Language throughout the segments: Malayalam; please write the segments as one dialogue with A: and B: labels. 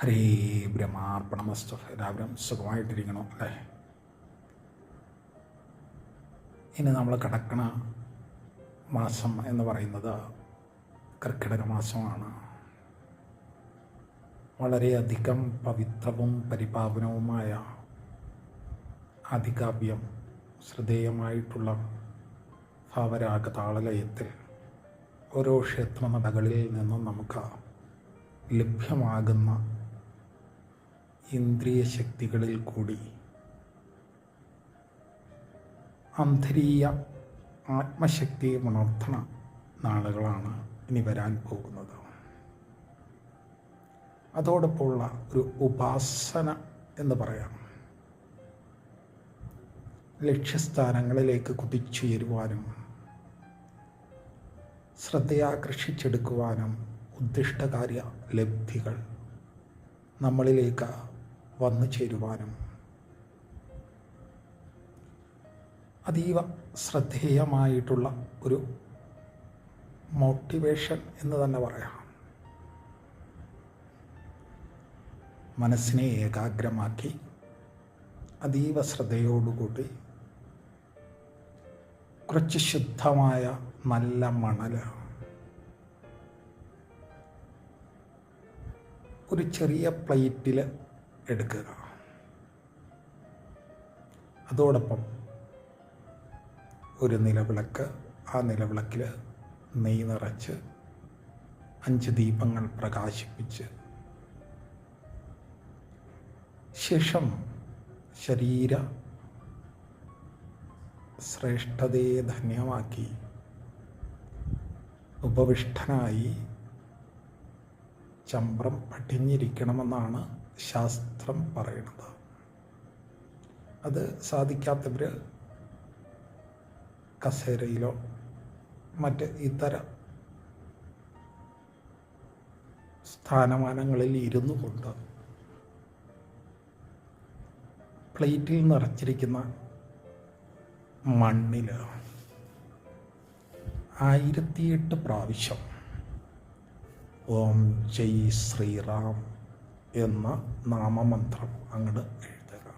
A: ഹരേ ബ്രഹ്മാർപ്പണമസ്തു എല്ലാവരും സുഖമായിട്ടിരിക്കണം അല്ലേ? ഇനി നമ്മൾ കിടക്കണ മാസം എന്ന് പറയുന്നത് കർക്കിടക മാസമാണ്. വളരെയധികം പവിത്രവും പരിപാവനവുമായ അധികാവ്യം ശ്രദ്ധേയമായിട്ടുള്ള ഭാവരാഗ താളലയത്തിൽ ഓരോ ക്ഷേത്രനടകളിൽ നിന്നും നമുക്ക് ലഭ്യമാകുന്ന ഇന്ദ്രിയ ശക്തികളിൽ കൂടി. അന്തരീയ ആത്മശക്തിയെ ഉണർത്തണ നാളുകളാണ് ഇനി വരാൻ പോകുന്നത്. അതോടൊപ്പമുള്ള ഒരു ഉപാസന എന്ന് പറയാം. ലക്ഷ്യസ്ഥാനങ്ങളിലേക്ക് കുതിച്ചുയരുവാനും ശ്രദ്ധയാകർഷിച്ചെടുക്കുവാനും ഉദ്ദിഷ്ടകാര്യ ലബ്ധികൾ നമ്മളിലേക്ക് വന്നു ചേരുവാനും. അതീവ ശ്രദ്ധേയമായിട്ടുള്ള ഒരു മോട്ടിവേഷൻ എന്ന് തന്നെ പറയാം. മനസ്സിനെ ഏകാഗ്രമാക്കി അതീവ ശ്രദ്ധയോടുകൂടി കുറച്ച് ശുദ്ധമായ നല്ല മണൽ ഒരു ചെറിയ പ്ലേറ്റിൽ എടുക്കുക. അതോടൊപ്പം ഒരു നിലവിളക്ക് ആ നിലവിളക്കിൽ നെയ് നിറച്ച് അഞ്ച് ദീപങ്ങൾ പ്രകാശിപ്പിച്ച് ശേഷം ശരീര ശ്രേഷ്ഠതയെ ധന്യമാക്കി ഉപവിഷ്ടനായി ചമ്പ്രം പടിഞ്ഞിരിക്കണമെന്നാണ് ശാസ്ത്രം പറയുന്നത്. അത് സാധിക്കാത്തവർ കസേരയിലോ മറ്റ് ഇതര സ്ഥാനമാനങ്ങളിൽ ഇരുന്നു കൊണ്ട് പ്ലേറ്റിൽ നിറച്ചിരിക്കുന്ന മണ്ണിൽ ആയിരത്തിയെട്ട് പ്രാവശ്യം ഓം ജയ് ശ്രീറാം എന്ന നാമമന്ത്രം അങ്ങോട്ട് എഴുതുക.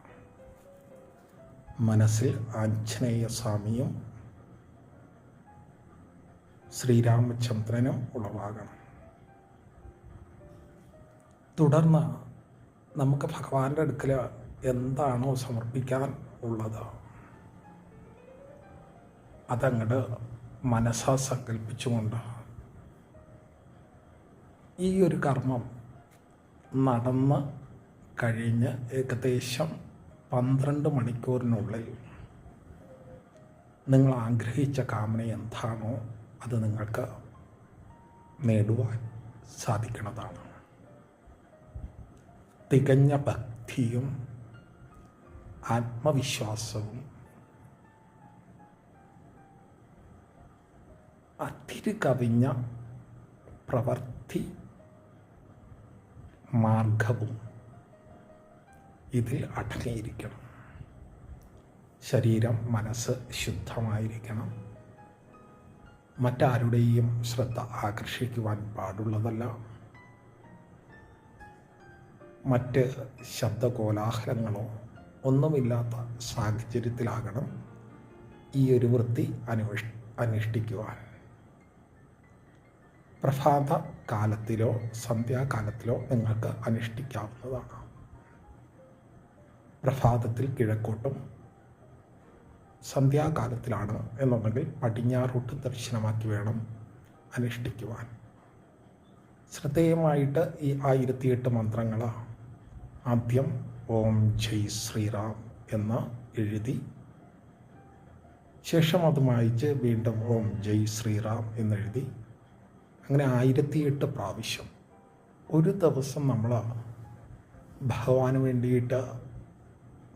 A: മനസ്സിൽ ആഞ്ജനേയ സ്വാമിയും ശ്രീരാമചന്ദ്രനും ഉളവാകണം. തുടർന്ന് നമുക്ക് ഭഗവാന്റെ അടുക്കൽ എന്താണോ സമർപ്പിക്കാൻ ഉള്ളത് അതങ്ങട് മനസ്സാ സങ്കല്പിച്ചുകൊണ്ട് ഈ ഒരു കർമ്മം നടന്ന് കഴിഞ്ഞ് ഏകദേശം പന്ത്രണ്ട് മണിക്കൂറിനുള്ളിൽ നിങ്ങൾ ആഗ്രഹിച്ച കാമന എന്താണോ അത് നിങ്ങൾക്ക് നേടുവാൻ സാധിക്കുന്നതാണ്. തികഞ്ഞ ഭക്തിയും ആത്മവിശ്വാസവും അതിരുകവിഞ്ഞ പ്രവർത്തി മാർഗവും ഇതിൽ അടങ്ങിയിരിക്കണം. ശരീരം മനസ്സ് ശുദ്ധമായിരിക്കണം. മറ്റാരുടെയും ശ്രദ്ധ ആകർഷിക്കുവാൻ പാടുള്ളതല്ല. മറ്റ് ശബ്ദകോലാഹലങ്ങളോ ഒന്നുമില്ലാത്ത സാഹചര്യത്തിലാകണം ഈ ഒരു വൃത്തി അനുഷ് അനുഷ്ഠിക്കുവാൻ. പ്രഭാത കാലത്തിലോ സന്ധ്യാകാലത്തിലോ നിങ്ങൾക്ക് അനുഷ്ഠിക്കാവുന്നതാണ്. പ്രഭാതത്തിൽ കിഴക്കോട്ടും സന്ധ്യാകാലത്തിലാണ് എന്നുണ്ടെങ്കിൽ പടിഞ്ഞാറോട്ട് ദർശനമാക്കി വേണം അനുഷ്ഠിക്കുവാൻ. ശ്രദ്ധേയമായിട്ട് ഈ ആയിരത്തിയെട്ട് മന്ത്രങ്ങൾ ആദ്യം ഓം ജയ് ശ്രീറാം എന്ന് എഴുതി ശേഷം അത് വായിച്ച് വീണ്ടും ഓം ജയ് ശ്രീറാം എന്നെഴുതി അങ്ങനെ ആയിരത്തിയെട്ട് പ്രാവശ്യം ഒരു ദിവസം നമ്മൾ ഭഗവാന് വേണ്ടിയിട്ട്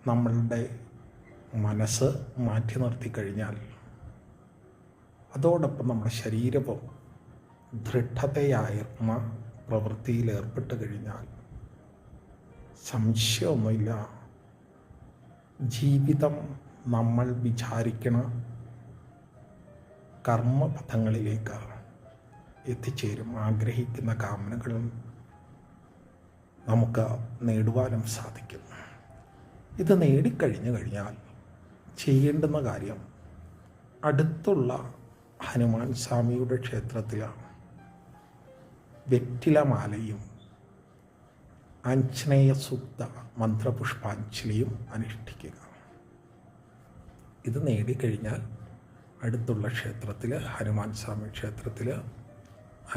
A: നമ്മളുടെ മനസ്സ് മാറ്റി നിർത്തി കഴിഞ്ഞാൽ അതോടൊപ്പം നമ്മുടെ ശരീരവും ദൃഢതയായിരുന്ന പ്രവൃത്തിയിൽ ഏർപ്പെട്ട് കഴിഞ്ഞാൽ സംശയമൊന്നുമില്ല. ജീവിതം നമ്മൾ വിചാരിക്കണ കർമ്മപഥങ്ങളിലേക്ക് എത്തിച്ചേരും. ആഗ്രഹിക്കുന്ന കാമനകളും നമുക്ക് നേടുവാനും സാധിക്കും. ഇത് നേടിക്കഴിഞ്ഞു കഴിഞ്ഞാൽ ചെയ്യേണ്ടുന്ന കാര്യം അടുത്തുള്ള ഹനുമാൻ സ്വാമിയുടെ ക്ഷേത്രത്തിലാണ് വെറ്റിലമാലയും ആഞ്ജനേയ സൂക്ത മന്ത്രപുഷ്പാഞ്ജലിയും അനുഷ്ഠിക്കുക. ഇത് നേടിക്കഴിഞ്ഞാൽ അടുത്തുള്ള ക്ഷേത്രത്തിൽ ഹനുമാൻ സ്വാമി ക്ഷേത്രത്തിൽ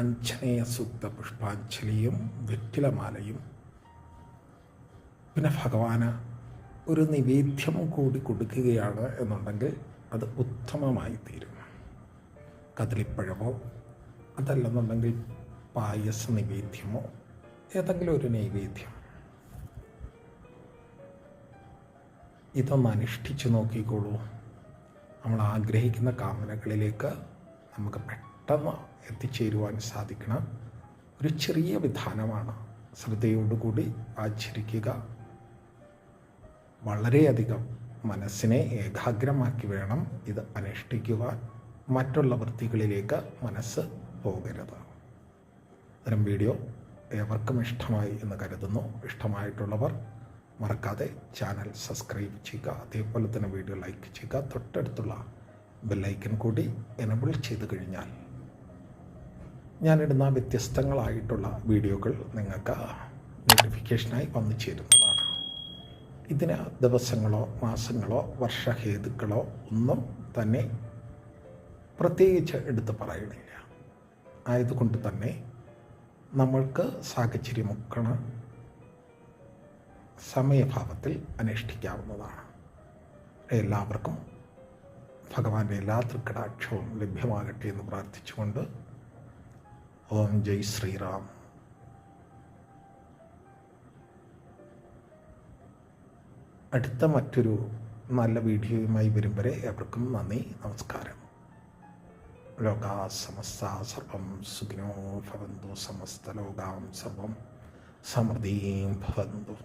A: അഞ്ജനേയ സൂക്ത പുഷ്പാഞ്ജലിയും വെറ്റിലമാലയും. പിന്നെ ഭഗവാന് ഒരു നിവേദ്യം കൂടി കൊടുക്കുകയാണ് എന്നുണ്ടെങ്കിൽ അത് ഉത്തമമായി തീരും. കദളിപ്പഴമോ അതല്ലെന്നുണ്ടെങ്കിൽ പായസ നിവേദ്യമോ ഏതെങ്കിലും ഒരു നൈവേദ്യം. ഇതൊന്ന് അനുഷ്ഠിച്ചു നോക്കിക്കോളൂ. നമ്മൾ ആഗ്രഹിക്കുന്ന കാമനകളിലേക്ക് നമുക്ക് പെട്ടെന്ന് എത്തിച്ചേരുവാൻ സാധിക്കണം. ഒരു ചെറിയ വിധാനമാണ് ശ്രദ്ധയോടുകൂടി ആചരിക്കുക. വളരെയധികം മനസ്സിനെ ഏകാഗ്രമാക്കി വേണം ഇത് അനുഷ്ഠിക്കുവാൻ മറ്റുള്ള വൃത്തികളിലേക്ക് മനസ്സ് പോകരുത്. അത്തരം വീഡിയോ ഏവർക്കും ഇഷ്ടമായി എന്ന് കരുതുന്നു. ഇഷ്ടമായിട്ടുള്ളവർ മറക്കാതെ ചാനൽ സബ്സ്ക്രൈബ് ചെയ്യുക. അതേപോലെ തന്നെ വീഡിയോ ലൈക്ക് ചെയ്യുക. തൊട്ടടുത്തുള്ള ബെല്ലൈക്കൻ കൂടി എനബിൾ ചെയ്ത് കഴിഞ്ഞാൽ ഞാനിടുന്ന വ്യത്യസ്തങ്ങളായിട്ടുള്ള വീഡിയോകൾ നിങ്ങൾക്ക് നോട്ടിഫിക്കേഷനായി വന്നു ചേരുന്നതാണ്. ഇതിന് ദിവസങ്ങളോ മാസങ്ങളോ വർഷഹേതുക്കളോ ഒന്നും തന്നെ പ്രത്യേകിച്ച് എടുത്ത് പറയണില്ല. ആയതുകൊണ്ട് തന്നെ നമ്മൾക്ക് സാഹചര്യമൊക്കണ സമയഭാവത്തിൽ അനുഷ്ഠിക്കാവുന്നതാണ് എല്ലാവർക്കും ഭഗവാന്റെ എല്ലാ തൃക്കടാക്ഷവും ലഭ്യമാകട്ടെ എന്ന് പ്രാർത്ഥിച്ചുകൊണ്ട് ഓം ജയ് ശ്രീറാം. അടുത്ത മറ്റൊരു നല്ല വീഡിയോയുമായി വരും വരെ എവർക്കും നന്ദി നമസ്കാരം. ലോകാ സമസ്ത സർവം സുഖിനോ ഭവന്തു സമസ്ത ലോകാം സർവം സമൃദ്ധിയും ഭവന്തു.